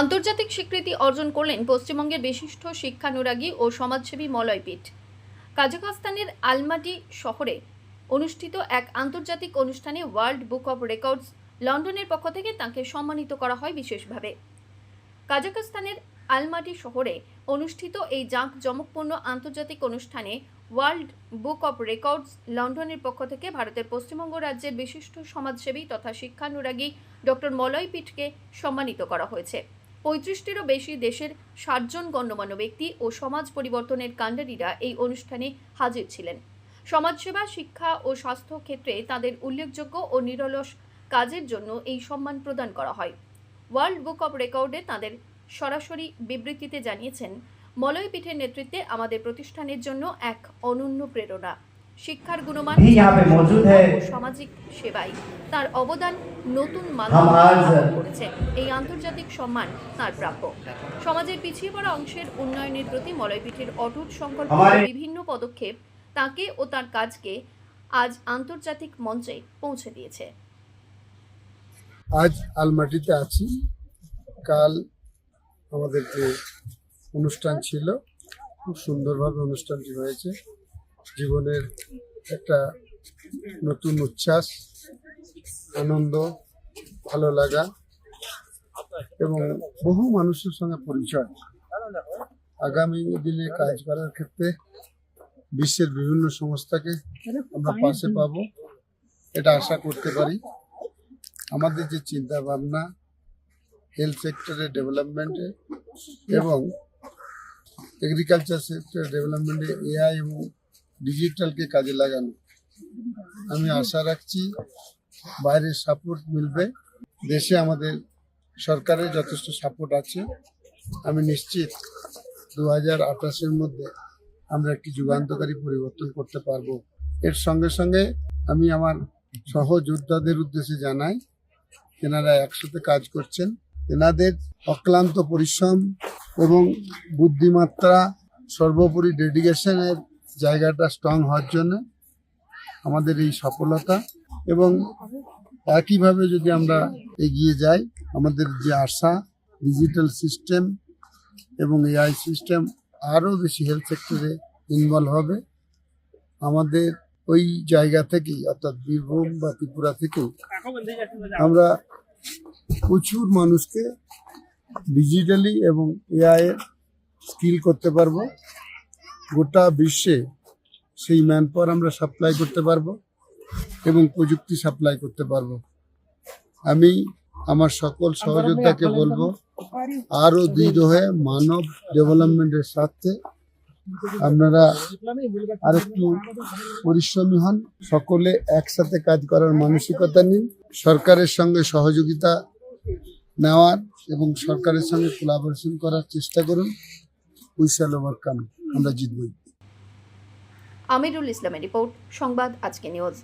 আন্তর্জাতিক স্বীকৃতি অর্জন করলেন পশ্চিমবঙ্গের বিশিষ্ট শিক্ষানুরাগী ও সমাজসেবী মলয়পীঠ। কাজাখস্তানের আলমাটি শহরে অনুষ্ঠিত এক আন্তর্জাতিক অনুষ্ঠানে ওয়ার্ল্ড বুক অব রেকর্ডস লন্ডনের পক্ষ থেকে তাকে সম্মানিত করা হয় বিশেষভাবে। কাজাখস্তানের আলমাটি শহরে অনুষ্ঠিত এই জাঁকজমকপূর্ণ আন্তর্জাতিক অনুষ্ঠানে ওয়ার্ল্ড বুক অব রেকর্ডস লন্ডনের পক্ষ থেকে ভারতের পশ্চিমবঙ্গ রাজ্যের বিশিষ্ট সমাজসেবী তথা শিক্ষানুরাগী ডক্টর মলয় পিঠকে সম্মানিত করা হয়েছে। পঁয়ত্রিশটিরও বেশি দেশের ষাটজন গণ্যমান্য ব্যক্তি ও সমাজ পরিবর্তনের কাণ্ডারীরা এই অনুষ্ঠানে হাজির ছিলেন। সমাজসেবা, শিক্ষা ও স্বাস্থ্য ক্ষেত্রে তাদের উল্লেখযোগ্য ও নিরলস কাজের জন্য এই সম্মান প্রদান করা হয়। ওয়ার্ল্ড বুক অব রেকর্ডে তাদের সরাসরি বিবৃতিতে জানিয়েছেন মলয় পীঠের নেতৃত্বে আমাদের প্রতিষ্ঠানের জন্য এক অনন্য প্রেরণা। শিক্ষার গুণমান সামাজিক সেবাই। তার অবদান নতুন করেছে। এই আন্তর্জাতিক সম্মান তার প্রাপ্য। সমাজের পিছিয়ে পড়া অংশের উন্নয়নের প্রতি মলয়পীঠের অটুট সংকল্প বিভিন্ন পদক্ষেপ তাকে ও তার কাজকে আজ আন্তর্জাতিক মঞ্চে পৌঁছে দিয়েছে। আজ আলমাটিতে আছি। কাল আমাদের যে অনুষ্ঠান ছিল খুব সুন্দরভাবে অনুষ্ঠানটি হয়েছে। জীবনের একটা নতুন উচ্ছ্বাস, আনন্দ, ভালো লাগা এবং বহু মানুষের সঙ্গে পরিচয়। আগামী দিনে কাজ করার ক্ষেত্রে বিশ্বের বিভিন্ন সংস্থাকে আমরা পাশে পাবো, এটা আশা করতে পারি। আমাদের যে চিন্তা ভাবনা হেলথ সেক্টরের ডেভেলপমেন্টে এবং এগ্রিকালচার সেক্টর ডেভেলপমেন্টে এআই এবং ডিজিটালকে কাজে লাগানো। আমি আশা রাখছি বাইরের সাপোর্ট মিলবে। দেশে আমাদের সরকারের যথেষ্ট সাপোর্ট আছে। আমি নিশ্চিত দু হাজার আঠাশের মধ্যে আমরা একটি যুগান্তকারী পরিবর্তন করতে পারব। এর সঙ্গে সঙ্গে আমি আমার সহযোদ্ধাদের উদ্দেশ্যে জানাই তেনারা একসাথে কাজ করছেন। তেনাদের অক্লান্ত পরিশ্রম এবং বুদ্ধিমাত্রা সর্বোপরি ডেডিকেশনের জায়গাটা স্ট্রং হওয়ার জন্য আমাদের এই সফলতা এবং একইভাবে যদি আমরা এগিয়ে যাই, আমাদের যে আশা ডিজিটাল সিস্টেম এবং এআই সিস্টেম আরও বেশি হেলথ সেক্টরে ইনভলভ হবে, আমাদের ওই জায়গা থেকেই, অর্থাৎ বীরভূম বা ত্রিপুরা থেকেই, আমরা প্রচুর মানুষকে ডিজিটালি এবং এআই স্কিল করতে পারব। গোটা বিশ্বে সেই ম্যান পাওয়ার আমরা সাপ্লাই করতে পারব এবং প্রযুক্তি সাপ্লাই করতে পারব। আমি আমার সকল সহযোদ্ধাকে বলব আরও দৃঢ় হয়ে মানব ডেভেলপমেন্টের স্বার্থে আপনারা আরেকটু পরিশ্রমী হন, সকলে একসাথে কাজ করার মানসিকতা নিন, সরকারের সঙ্গে সহযোগিতা নেওয়ার এবং সরকারের সঙ্গে কোলাবোরেশন করার চেষ্টা করুন। উই শ্যাল ওভারকাম আমরা জিতবই। আমিরুল ইসলামের রিপোর্ট সংবাদ আজকে নিউজ।